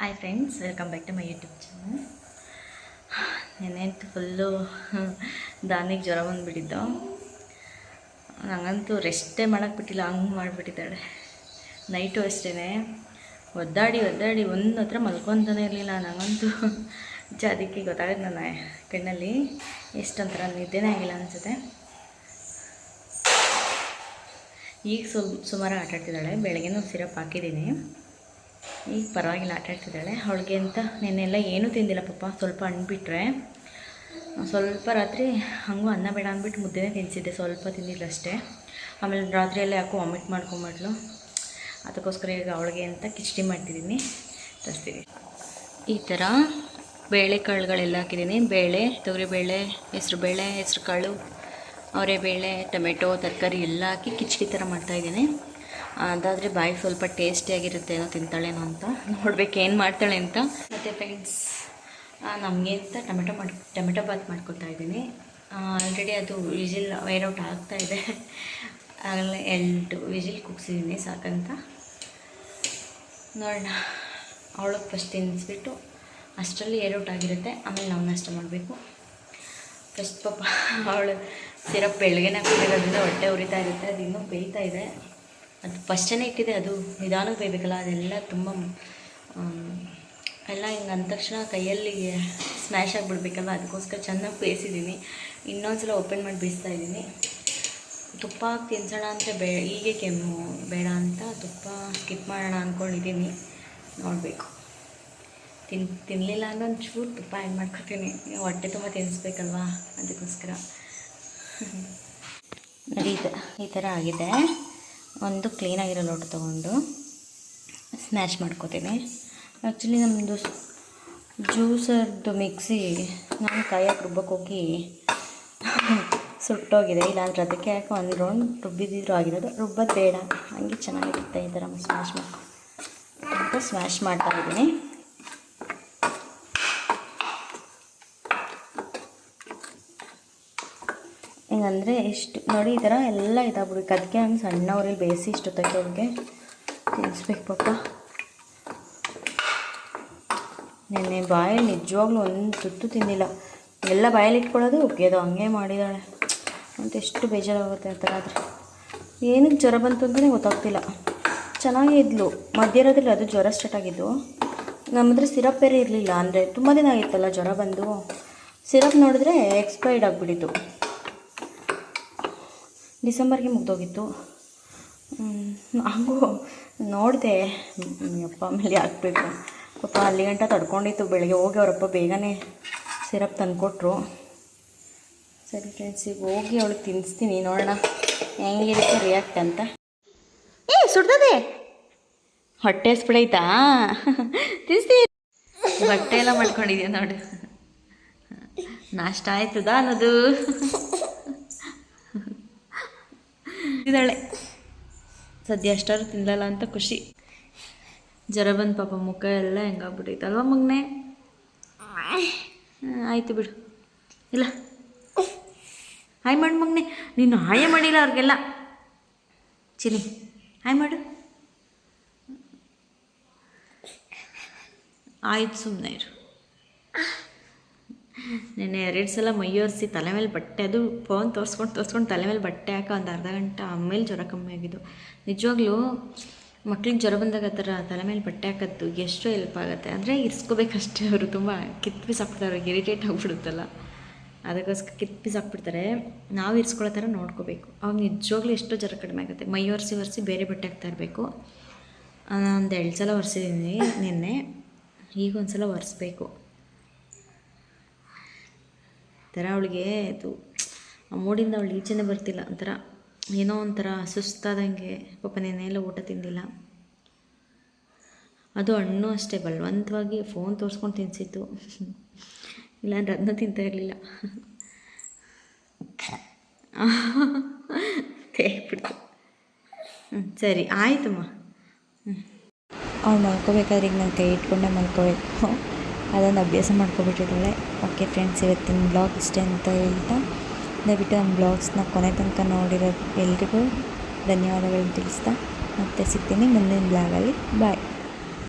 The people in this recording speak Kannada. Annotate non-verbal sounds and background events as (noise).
Hi friends welcome back to my YouTube channel ನೆನೆಂತೂ full ದಾನಿಗೆ ಜ್ವರ ಬಂದುಬಿಟ್ಟಿದ್ದು ನಂಗಂತೂ ರೆಸ್ಟೇ ಮಾಡೋಕ್ಕೆ ಬಿಟ್ಟಿಲ್ಲ, ಹಂಗೆ ಮಾಡಿಬಿಟ್ಟಿದ್ದಾಳೆ. ನೈಟು ಅಷ್ಟೇ ಒದ್ದಾಡಿ ಒದ್ದಾಡಿ ಒಂದು ಹತ್ರ ಮಲ್ಕೊತಾನೆ ಇರಲಿಲ್ಲ ನನಗಂತೂ ಅದಕ್ಕೆ ಗೊತ್ತಾಗುತ್ತೆ ನನ್ನ ಕಣ್ಣಲ್ಲಿ. ಎಷ್ಟೊಂಥರ ನಿದ್ದೆನೇ ಆಗಿಲ್ಲ ಅನಿಸುತ್ತೆ. ಈಗ ಸ್ವಲ್ಪ ಸುಮಾರು ಆಟಾಡ್ತಿದ್ದಾಳೆ. ಬೆಳಗ್ಗೆನೂ ಸಿರಪ್ ಹಾಕಿದ್ದೀನಿ. ಈಗ ಪರವಾಗಿಲ್ಲ ಆಟ ಆಡ್ತಿದ್ದಾಳೆ ಅವಳಿಗೆ ಅಂತ ನೆನ್ನೆಲ್ಲ ಏನೂ ತಿಂದಿಲ್ಲ ಪಾಪ, ಸ್ವಲ್ಪ ಹಣ್ಣು ಬಿಟ್ಟರೆ ಸ್ವಲ್ಪ ರಾತ್ರಿ ಹಂಗೂ ಅನ್ನ ಬೇಡ ಅಂದ್ಬಿಟ್ಟು ಮುದ್ದೆನೇ ತಿನ್ನಿಸಿದ್ದೆ ಸ್ವಲ್ಪ ತಿಂದಿಲ್ಲ ಅಷ್ಟೇ. ಆಮೇಲೆ ರಾತ್ರಿಯೆಲ್ಲ ಯಾಕೋ ವಾಮಿಟ್ ಮಾಡ್ಕೊಂಬಿಟ್ಲು ಅದಕ್ಕೋಸ್ಕರ ಈಗ ಅವಳಿಗೆ ಅಂತ ಕಿಚಡಿ ಮಾಡ್ತಿದ್ದೀನಿ. ತರಿಸ್ತೀವಿ ಈ ಥರ ಬೇಳೆ ಕಾಳುಗಳೆಲ್ಲ ಹಾಕಿದ್ದೀನಿ. ಬೇಳೆ ತೊಗರಿಬೇಳೆ ಹೆಸ್ರುಬೇಳೆ ಹೆಸರು ಕಾಳು ಅವರೆಬೇಳೆ ಟೊಮೆಟೊ, ತರಕಾರಿ ಎಲ್ಲ ಹಾಕಿ ಕಿಚಡಿ ಥರ ಮಾಡ್ತಾಯಿದ್ದೀನಿ ಅದಾದರೆ ಬಾಯಿ ಸ್ವಲ್ಪ ಟೇಸ್ಟಿಯಾಗಿರುತ್ತೆ ಏನೋ ತಿಂತಾಳೇನೋ ಅಂತ. ನೋಡ್ಬೇಕು ಏನು ಮಾಡ್ತಾಳೆ ಅಂತ. ಮತ್ತು ಫ್ರೆಂಡ್ಸ್ ನಮಗೆ ಅಂತ ಟೊಮೆಟೊ ಮಾಡಿ, ಟೊಮೆಟೊ ಬಾತ್ ಮಾಡ್ಕೊತಾ ಇದ್ದೀನಿ. ಆಲ್ರೆಡಿ ಅದು ವಿಜಿಲ್ ವೈರೌಟ್ ಇದೆ. ಆಗಲೇ ಎಲ್ಟು ವಿಜಿಲ್ ಕುಗ್ಸಿದ್ದೀನಿ, ಸಾಕಂತ. ನೋಡೋಣ. ಅವಳಿಗೆ ಫಸ್ಟ್ ತಿನ್ನಿಸ್ಬಿಟ್ಟು ಅಷ್ಟರಲ್ಲಿ ಏರೌಟ್ ಆಗಿರುತ್ತೆ. ಆಮೇಲೆ ನಾವು ನಷ್ಟ ಮಾಡಬೇಕು. ಫಸ್ಟ್ ಪಾಪ ಅವಳು ಸಿರಪ್ ಬೆಳಗ್ಗೆನೇ ಕುಡಿಯೋದ್ರಿಂದ ಹೊಟ್ಟೆ ಉರಿತಾ ಇರುತ್ತೆ ಅದು ಇನ್ನೂ ಬೇಯ್ತಾ ಇದೆ. ಅದು ಫಸ್ಟೇ ಇಟ್ಟಿದೆ ಅದು ನಿಧಾನಕ್ಕೆ ಬೇಯಬೇಕಲ್ಲ, ಅದೆಲ್ಲ ತುಂಬ ಎಲ್ಲ ಹಿಂಗೆ ಅಂದ ತಕ್ಷಣ ಕೈಯಲ್ಲಿ ಸ್ಮ್ಯಾಶ್ ಆಗಿಬಿಡ್ಬೇಕಲ್ಲ, ಅದಕ್ಕೋಸ್ಕರ ಚೆನ್ನಾಗಿ ಬೇಯಿಸಿದ್ದೀನಿ. ಇನ್ನೊಂದ್ಸಲ ಓಪನ್ ಮಾಡಿ ಬೇಯಿಸ್ತಾ ಇದ್ದೀನಿ. ತುಪ್ಪ ಹಾಕಿ ತಿನ್ಸೋಣ ಅಂದರೆ ಬೇ, ಹೀಗೆ ಕೆಮ್ಮು, ಬೇಡ ಅಂತ ತುಪ್ಪ ಸ್ಕಿಪ್ ಮಾಡೋಣ ಅಂದ್ಕೊಂಡಿದ್ದೀನಿ ನೋಡಬೇಕು. ತಿನ್ ತಿನ್ನಲಿಲ್ಲ ಅಂದ್ರೆ ಒಂಚೂರು ತುಪ್ಪ ಆ್ಯಡ್ ಮಾಡ್ಕೊತೀನಿ. ಹೊಟ್ಟೆ ತುಂಬ ತಿನ್ನಿಸ್ಬೇಕಲ್ವಾ ಅದಕ್ಕೋಸ್ಕರ. (laughs) ನೋಡಿ ಈ ಥರ ಆಗಿದೆ. ಒಂದು ಕ್ಲೀನಾಗಿರೋ ಲೋಟ ತೊಗೊಂಡು ಸ್ಮ್ಯಾಶ್ ಮಾಡ್ಕೋತೀನಿ. ಆ್ಯಕ್ಚುಲಿ ನಮ್ಮದು ಜ್ಯೂಸರ್ದು ಮಿಕ್ಸಿ ನಾನು ಕಾಯಕ್ಕೆ ರುಬ್ಬಕ್ಕೆ ಹೋಗಿ (coughs) ಸುಟ್ಟೋಗಿದೆ. ಇಲ್ಲಾಂದ್ರೆ ಅದಕ್ಕೆ ಯಾಕೆ ಒಂದು ರೌಂಡ್ ರುಬ್ಬಿದಿದ್ರು ಆಗಿರೋದು. ರುಬ್ಬೋದು ಬೇಡ. ಹಂಗೆ ಚೆನ್ನಾಗಿರುತ್ತೆ ಈ ಥರ ಸ್ಮ್ಯಾಶ್ ಮಾಡಿ ಸ್ಮ್ಯಾಶ್ ಮಾಡ್ತಾ ಇದ್ದೀನಿ. ಹಿಂಗಂದರೆ ಎಷ್ಟು ನೋಡಿ ಈ ಥರ ಎಲ್ಲ ಇದಾಗ್ಬಿಡ್ಬೇಕು ಅದಕ್ಕೆ ನಾನು ಸಣ್ಣ ಬೇಯಿಸಿ ತಕ್ಕ ಅವ್ರಿಗೆ ತಿನ್ನಿಸ್ಬೇಕು ಪಾಪ. ನೆನ್ನೆ ಬಾಯಲ್ಲಿ ನಿಜವಾಗ್ಲೂ ಒಂದು ತುತ್ತು ತಿಂದಿಲ್ಲ. ಎಲ್ಲ ಬಾಯಲ್ಲಿ ಇಟ್ಕೊಳ್ಳೋದು ಉಗ್ಯೋದು ಹಂಗೆ ಮಾಡಿದ್ದಾಳೆ ಅಂತ ಎಷ್ಟು ಬೇಜಾರಾಗುತ್ತೆ ಆ ಥರ ಆದರೆ. ಏನಕ್ಕೆ ಜ್ವರ ಬಂತು ಅಂತಲೇ ಗೊತ್ತಾಗ್ತಿಲ್ಲ. ಚೆನ್ನಾಗೇ ಇದ್ಲು. ಮಧ್ಯರಾತ್ರಿ ಅದು ಜ್ವರ ಸ್ಟಾರ್ಟ್ ಆಗಿದ್ದು. ಹತ್ರ ಸಿರಪ್ ಬೇರೆ ಇರಲಿಲ್ಲ. ಅಂದರೆ ತುಂಬ ದಿನ ಆಗಿತ್ತಲ್ಲ ಜ್ವರ ಬಂದು. ಸಿರಪ್ ನೋಡಿದ್ರೆ ಎಕ್ಸ್ಪೈರ್ಡ್ ಆಗಿಬಿಟ್ಟಿತ್ತು. ಡಿಸೆಂಬರ್ಗೆ ಮುಗ್ದೋಗಿತ್ತು. ಹಂಗೂ ನೋಡಿದೆ ಅಪ್ಪ ಆಮೇಲೆ ಹಾಕ್ಬೇಕು ಪಾಪ ಅಲ್ಲಿ ಗಂಟ ತಡ್ಕೊಂಡಿತ್ತು, ಬೆಳಗ್ಗೆ ಹೋಗಿ ಅವರಪ್ಪ ಬೇಗನೆ ಸಿರಪ್ ತಂದುಕೊಟ್ರು. ಸರಿ ಫ್ರೆಂಡ್ಸ್ ಈಗ ಹೋಗಿ ಅವಳು ತಿನ್ನಿಸ್ತೀನಿ ನೋಡೋಣ ಹೆಂಗಿರುತ್ತೆ ರಿಯಾಕ್ಟ್ ಅಂತ. ಏ ಸುಡ್ತದೆ ಹೊಟ್ಟೆ ಸ್ಬಿಡೈತಾ ತಿನ್ನಿಸ್ತೀನಿ ಬಟ್ಟೆ ಎಲ್ಲ ಮಾಡ್ಕೊಂಡಿದ್ಯಾ ನೋಡಿ. ನಾಷ್ಟ ಆಯ್ತದ ಅನ್ನೋದು? ಇದ್ದಾಳೆ ಸದ್ಯ ಅಷ್ಟಾರು ತಿನ್ನಲ್ಲ ಅಂತ ಖುಷಿ. ಜ್ವರ ಬಂದು ಪಾಪ, ಮುಖ ಎಲ್ಲ ಹೆಂಗಾಗ್ಬಿಟ್ಟೈತೆ ಅಲ್ವಾ ಮಗ್ನೆ? ಆಯಿತು ಬಿಡು. ಇಲ್ಲ. ಹಾಯ್ ಮಾಡು ಮಗ್ನೆ. ನೀನು ಹಾಯೇ ಮಾಡಿಲ್ಲ ಅವ್ರಿಗೆಲ್ಲ. ಚಿನಿ ಹಾಯ್ ಮಾಡು. ಆಯ್ತು ಸುಮ್ಮನೆ ಇರು. ನೆನ್ನೆ ಎರಡು ಸಲ ಮೈಯೋರಿಸಿ ತಲೆ ಮೇಲೆ ಬಟ್ಟೆ, ಅದು ಫೋನ್ ತೋರಿಸ್ಕೊಂಡು ತೋರಿಸ್ಕೊಂಡು ತಲೆ ಮೇಲೆ ಬಟ್ಟೆ ಹಾಕೋ ಒಂದು ಅರ್ಧ ಗಂಟೆ, ಆಮೇಲೆ ಜ್ವರ ಕಮ್ಮಿ ಆಗಿದ್ದು. ನಿಜವಾಗ್ಲೂ ಮಕ್ಳಿಗೆ ಜ್ವರ ಬಂದಾಗ ಆ ಥರ ತಲೆ ಮೇಲೆ ಬಟ್ಟೆ ಹಾಕೋದು ಎಷ್ಟು ಹೆಲ್ಪ್ ಆಗುತ್ತೆ. ಅಂದರೆ ಇರಿಸ್ಕೋಬೇಕಷ್ಟೇ ಅವರು, ತುಂಬ ಕಿತ್ಪಿ ಬಿಸಾಕ್ಬಿಡ್ತಾರೆ ಅವ್ರಿಗೆ ಇರಿಟೇಟ್ ಆಗಿಬಿಡುತ್ತಲ್ಲ. ಅದಕ್ಕೋಸ್ಕರ ಕಿತ್ಪಿ ಬಿಸಾಕ್ಬಿಡ್ತಾರೆ ನಾವು ಇರಿಸ್ಕೊಳ್ಳೋ ಥರ ನೋಡ್ಕೋಬೇಕು. ಅವಾಗ ನಿಜವಾಗ್ಲೂ ಎಷ್ಟೋ ಜ್ವರ ಕಡಿಮೆ ಆಗುತ್ತೆ. ಮೈ ಒರೆಸಿ ಒರೆಸಿ ಬೇರೆ ಬಟ್ಟೆ ಹಾಕ್ತಾ ಇರಬೇಕು. ಒಂದು ಎರಡು ಸಲ ಒರೆಸಿದ್ದೀನಿ ನಿನ್ನೆ. ಈಗ ಒಂದು ಸಲ ಒರೆಸ್ಬೇಕು ಥರ ಅವಳಿಗೆ ಅದು ಆ ಮೂಡಿಂದ ಅವಳು ಈಚೆನೇ ಬರ್ತಿಲ್ಲ, ಒಂಥರ ಏನೋ ಒಂಥರ ಸುಸ್ತಾದಂಗೆ, ಪಾಪ ನೆನೆಯೆಲ್ಲ ಊಟ ತಿಂದಿಲ್ಲ. ಅದು ಹಣ್ಣು ಅಷ್ಟೇ, ಬಲವಂತವಾಗಿ ಫೋನ್ ತೋರಿಸ್ಕೊಂಡು ತಿನ್ನಿಸಿತ್ತು ಇಲ್ಲಾಂದ್ರೆ ಅದನ್ನ ತಿಂತಾ ಇರಲಿಲ್ಲ. ಹೇಳ್ಬಿಡ್ತು ಹ್ಞೂ ಸರಿ, ಆಯ್ತಮ್ಮ. ಅವ್ಳು ಮಲ್ಕೋಬೇಕಾದ್ರೆ ಈಗ ನಾನು ಕೈ ಇಟ್ಕೊಂಡೆ ಮಲ್ಕೋಬೇಕು. ಅದೊಂದು ಅಭ್ಯಾಸ ಮಾಡ್ಕೊಬಿಟ್ಟಿದ್ದಾಳೆ. ಓಕೆ ಫ್ರೆಂಡ್ಸ್ ಇವತ್ತಿನ ಬ್ಲಾಗ್ ಇಷ್ಟೇ ಅಂತ ಹೇಳ್ತಾ, ದಯವಿಟ್ಟು ನಮ್ಮ ಬ್ಲಾಗ್ಸ್ನ ಕೊನೆ ತನಕ ನೋಡಿರೋ ಎಲ್ರಿಗೂ ಧನ್ಯವಾದಗಳನ್ನು ತಿಳಿಸ್ತಾ, ಮತ್ತೆ ಸಿಗ್ತೀನಿ ಮುಂದಿನ ಬ್ಲಾಗಲ್ಲಿ ಬಾಯ್